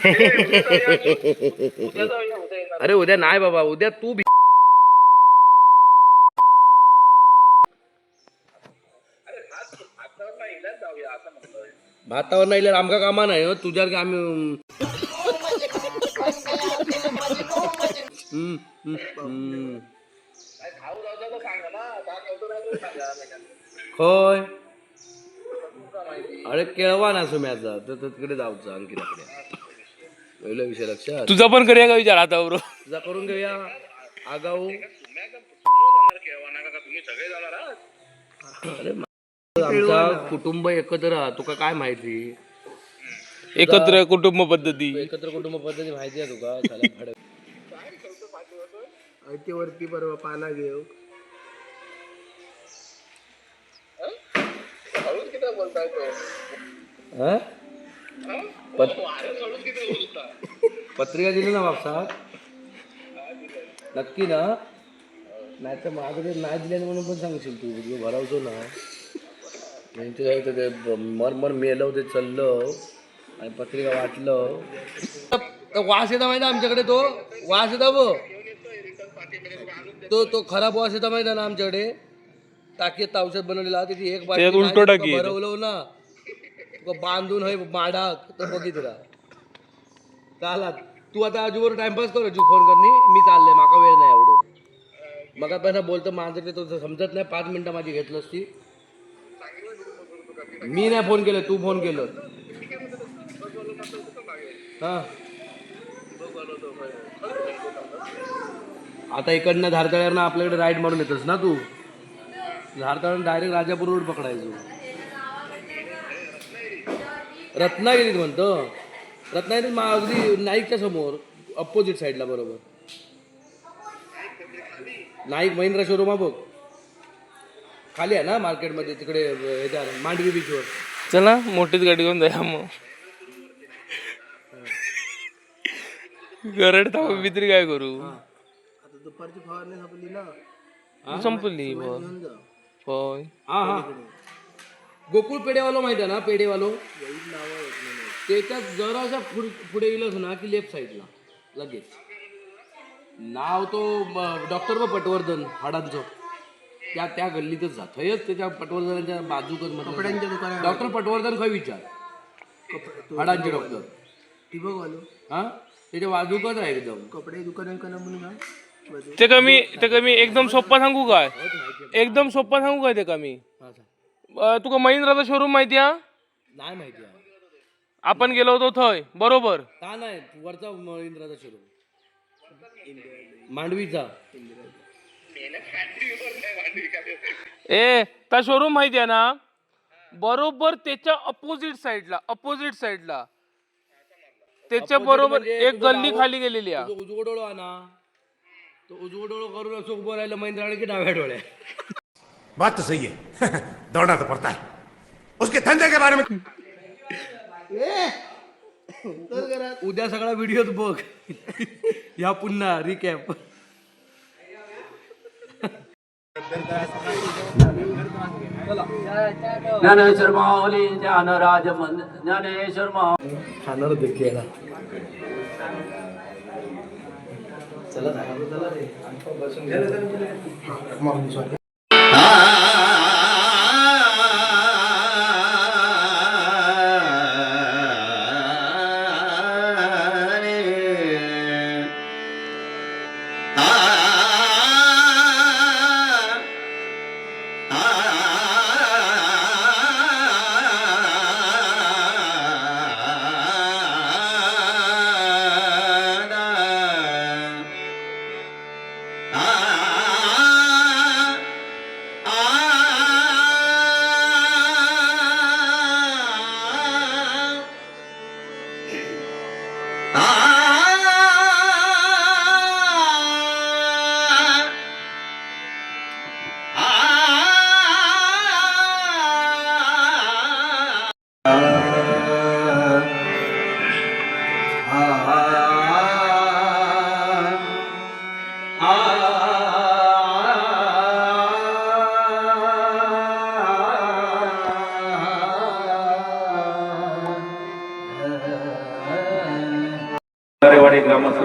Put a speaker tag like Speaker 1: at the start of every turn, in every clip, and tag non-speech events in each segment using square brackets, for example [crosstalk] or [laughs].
Speaker 1: [laughs] अरे उद्या नाही बाबा उद्या तू बी- भातावर नाही आमका कामा नाही हो तुझ्या आम्ही होय. अरे केळवा ना सुम्याचा तर तर तिकडे आणखी अंकिताकडे. पहिला विषय लक्षात
Speaker 2: तुझा पण करूया का विचार आता बरोबर
Speaker 1: तुझा करून घेऊया. आगाऊ. अरे मा- आमचा कुटुंब एकत्र तुका काय माहिती?
Speaker 2: एकत्र कुटुंब पद्धती.
Speaker 1: एकत्र कुटुंब पद्धती माहिती आहे तुका. ते वरती बरोबर पाना घेऊ. हा? पत- पत्रिका दिली ना बापसा नक्की ना. नाही तर माझं ते नाही दिल्याने म्हणून पण सांगशील तू व्हिडिओ भरावतो ना. त्यांच्या जायचं ते मर मर मेलं ते चाललं आणि पत्रिका वाटलं. तर वास येता माहिती आमच्याकडे तो? वास येता बघ. तो तो खराब वास येता माहिती ना आमच्याकडे? टाकीत औषध बनवलेला त्याची एक बाटली
Speaker 2: आहे.
Speaker 1: भरवलं ना. बांधून हय माडाक तर बघित राहा चालात तू आता आजूवर टाइमपास कर फोन करणे मी चाललंय माका वेळ नाही एवढं. मग पहिला बोलतो माझं ते तुझं समजत नाही पाच मिनिटं माझी घेतलंस ती मी नाही फोन केलं तू फोन केलं. हां. आता इकडनं धारतळ्यावरनं आपल्याकडे राईट मारून येतस ना तू? धारतळ्यानं डायरेक्ट राजापूर रोड पकडायचो. रत्नागिरीत म्हणतो. रत्नागिरीत मा अगदी नाईकच्या समोर अपोजिट साईडला बरोबर. नाईक महिंद्रा शोरूम बघ. खाली आहे ना मार्केटमध्ये तिकडे ह्याच्या मांडवी बीचवर
Speaker 2: चला मोठीच गाडी घेऊन जाऊया मग. गरड थांब मी तरी काय करू?
Speaker 1: आता दुपारची फवारणी संपली ना.
Speaker 2: संपली. होय.
Speaker 1: हा हा. गोकुळ पेढेवालो माहिती आहे ना पेढेवालो? त्याच्यात जराशा पुढ- पुढे गेलोस ना की लेफ्ट साईडला लगेच. नाव तो डॉक्टर ब पटवर्धन हाडांचं. त्या त्या गल्लीतच जा थंयच त्याच्या पटवर्धनाच्या बाजूकच कपड्यांच्या दुकानात डॉक्टर पटवर्धन खंय विचार. हाडांचे डॉक्टर हा? त्याच्या बाजूकच आहे एकदम. कपडे दुकान
Speaker 2: ते कमी ते कमी एकदम सोप्पा सांगू काय? एकदम सोप्पा सांगू काय ते कमी? अं, तुका महिंद्राचा शोरूम माहिती हा?
Speaker 1: नाही माहिती आहे.
Speaker 2: आपण गेलो होतो थंय बरोबर.
Speaker 1: का नाही वरचा इंद्राचा शोरूम मांडवीचा.
Speaker 2: ए त्या शोरूम माहिती आहे ना? बरोबर त्याच्या अपोजिट साइडला अपोजिट साइडला त्याच्या बरोबर
Speaker 1: म्हणजे
Speaker 2: एक
Speaker 1: तुझं
Speaker 2: गल्ली खाली गेलेली आहे.
Speaker 1: तो उजवं डोळा ना? तो उजवं डोळं करून असं उभं राहिलं महिंद्राने की डाव्या डोळ्या
Speaker 3: बात तो सही है। [laughs] दौड़ना तो पड़ता है। उसके धंधे के बारे में [laughs]
Speaker 1: उद्या सगळा व्हिडिओ बघ. [laughs] या पुन्हा रिकॅप
Speaker 4: ज्ञानेश्वर माऊली ज्ञानराज मन ज्ञानेश्वर माऊली
Speaker 1: खाणार देखील चला चला रे. बसून घ्या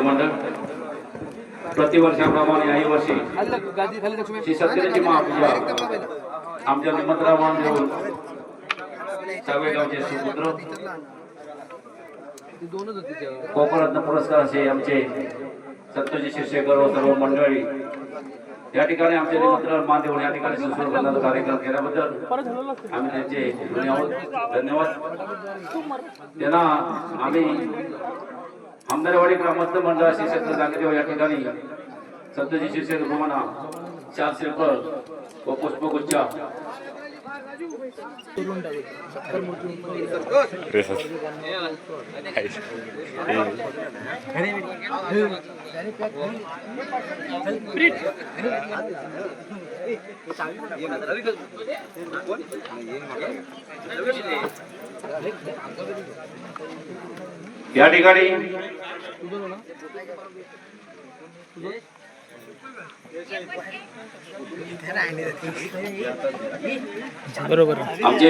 Speaker 4: मंडळ प्रतिवर्षाप्रमाणे याही वर्षी श्री सत्यनाची महापूजा आमच्या निमंत्रणावर देऊन सावेगावचे सुपुत्र कोकणरत्न पुरस्कार असे आमचे सत्यजी शिरशेकर व सर्व मंडळी या ठिकाणी आमचे निमंत्रण मान देऊन या ठिकाणी सुसूर सुस्वरबंधाचा कार्यक्रम केल्याबद्दल आम्ही त्यांचे धन्यवाद धन्यवाद. त्यांना आम्ही आमदारवाडी ग्रामस्थ मंडळ श्री सत्य जागदेव या ठिकाणी. संतजी शिरशेकर भूमना चार शिल्प व पुष्पगुच्छ. या ठिकाणी
Speaker 2: बरोबर.
Speaker 4: आमचे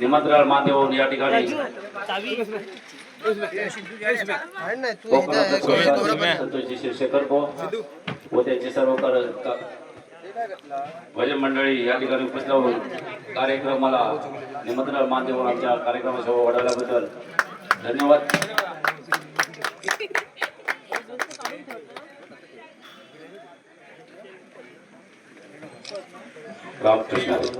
Speaker 4: निमंत्रण मान्यवर या ठिकाणी संतोषजी शिरशेकर भो व त्यांचे सर्व भजन मंडळी या ठिकाणी उपस्थित होऊन कार्यक्रमाला निमंत्रण मान देऊन आमच्या कार्यक्रमासोबत वडाल्याबद्दल धन्यवाद रामकृष्ण हरी.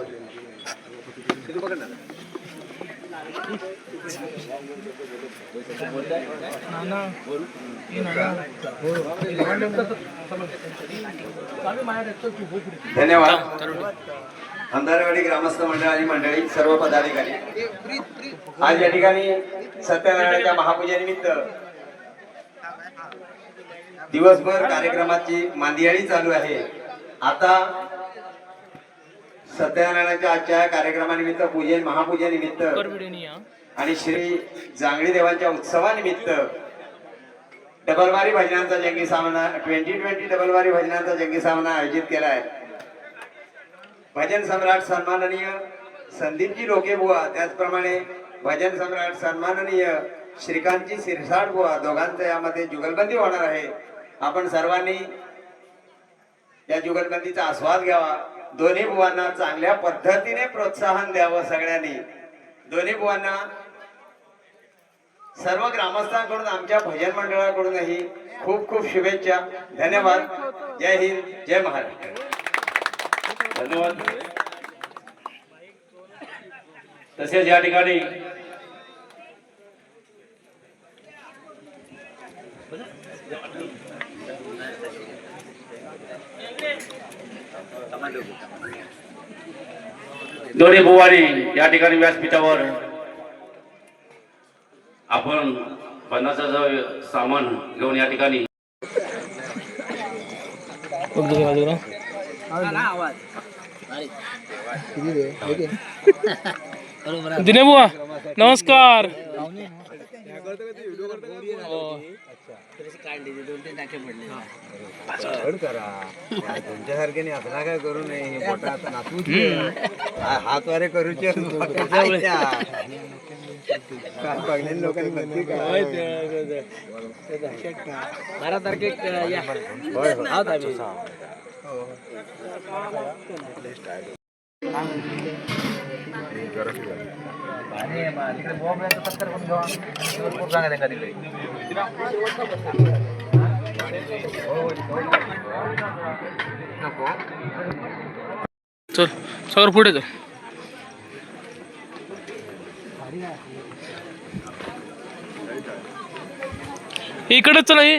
Speaker 5: धन्यवाद अंधारवाडी ग्रामस्थ मंडळ आणि मंडळी सर्व पदाधिकारी. आज या ठिकाणी सत्यनारायणाच्या महापूजेनिमित्त दिवसभर कार्यक्रमाची मांदियाळी चालू आहे. आता सत्यनारायणाच्या आजच्या कार्यक्रमानिमित्त पूजन महापूजेनिमित्त आणि श्री जांगळी देवांच्या उत्सवानिमित्त डबलवारी भजनांचा जंगी सामना ट्वेंटी ट्वेंटी डबलवारी भजनांचा जंगी सामना आयोजित केला आहे. भजन सम्राट सन्माननीय संदीपजी लोके बुवा त्याचप्रमाणे भजन सम्राट सन्माननीय श्रीकांतजी सिरसाट बुवा दोघांचं यामध्ये जुगलबंदी होणार आहे. आपण सर्वांनी या जुगलबंदीचा आस्वाद घ्यावा. दोन्ही बुवांना चांगल्या पद्धतीने प्रोत्साहन द्यावं सगळ्यांनी. दोन्ही बुवांना सर्व ग्रामस्थांकडून आमच्या भजन मंडळाकडूनही खूप खूप शुभेच्छा. धन्यवाद. जय हिंद. जय महाराष्ट्र.
Speaker 4: धन्यवाद. तसेच या ठिकाणी दोन्ही बुवारी या ठिकाणी व्यासपीठावर आपण पन्नासाचं सामान घेऊन या ठिकाणी
Speaker 2: दिने बुवा नमस्कार.
Speaker 5: तुमच्यासारखे असला काय करू नये आता नाचू हात वारे करूचे लोकांनी म्हणते
Speaker 1: बारा तारखेक या आहोत आम्ही
Speaker 2: चल सगळं पुढे चल. इकडेच चला हे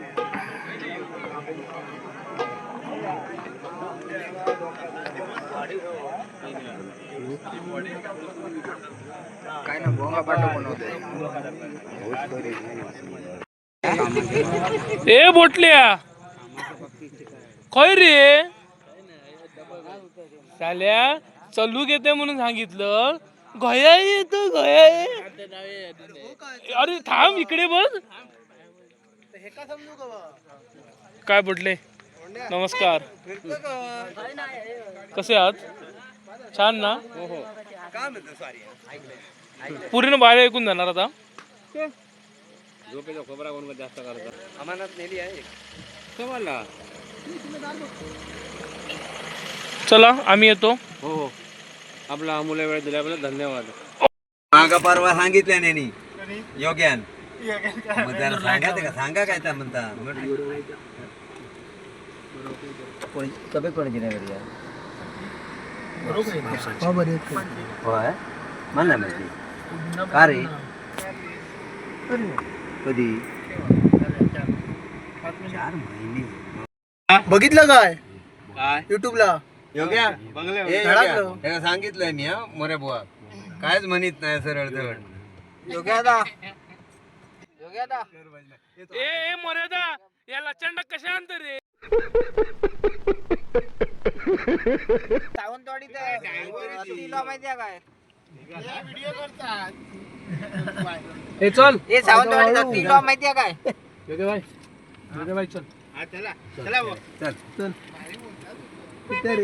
Speaker 6: माझ्या
Speaker 2: ए बोटल्या. खय रे? झाल्या चलू घेते म्हणून सांगितलं. घया येत घया अरे थांब इकडे बघ काय बोटले? नमस्कार. कसे आहात? छान ना? पूर्ण बाहेर ऐकून जाणार आता. चला आम्ही येतो.
Speaker 1: आपला अमूल्य वेळ दिल्याबद्दल धन्यवाद.
Speaker 5: मागा परवा सांगितलं नाही योग्यान. मग त्याला सांगा ते का? सांगा काय त्या म्हणता. तब्येत कोणाची नाही बरी आहे? होय? मला माहिती. का रे? कधी? चार महिने.
Speaker 6: बघितलं काय?
Speaker 1: काय?
Speaker 6: युट्यूबला
Speaker 5: योग्या? योग्या. सांगितलंय मी हा मोरे बुवा. कायच म्हणत नाही सरळ सरळ
Speaker 6: योग्यादा
Speaker 2: ए ए मर्यादा या लचंडा कशा आणत रे?
Speaker 6: सावंतवाडी माहितीये काय
Speaker 1: ए चल.
Speaker 6: हे सावंतवाडीचा किल्ला माहितीये काय?
Speaker 1: योग्य भाई भाई चल.
Speaker 5: चल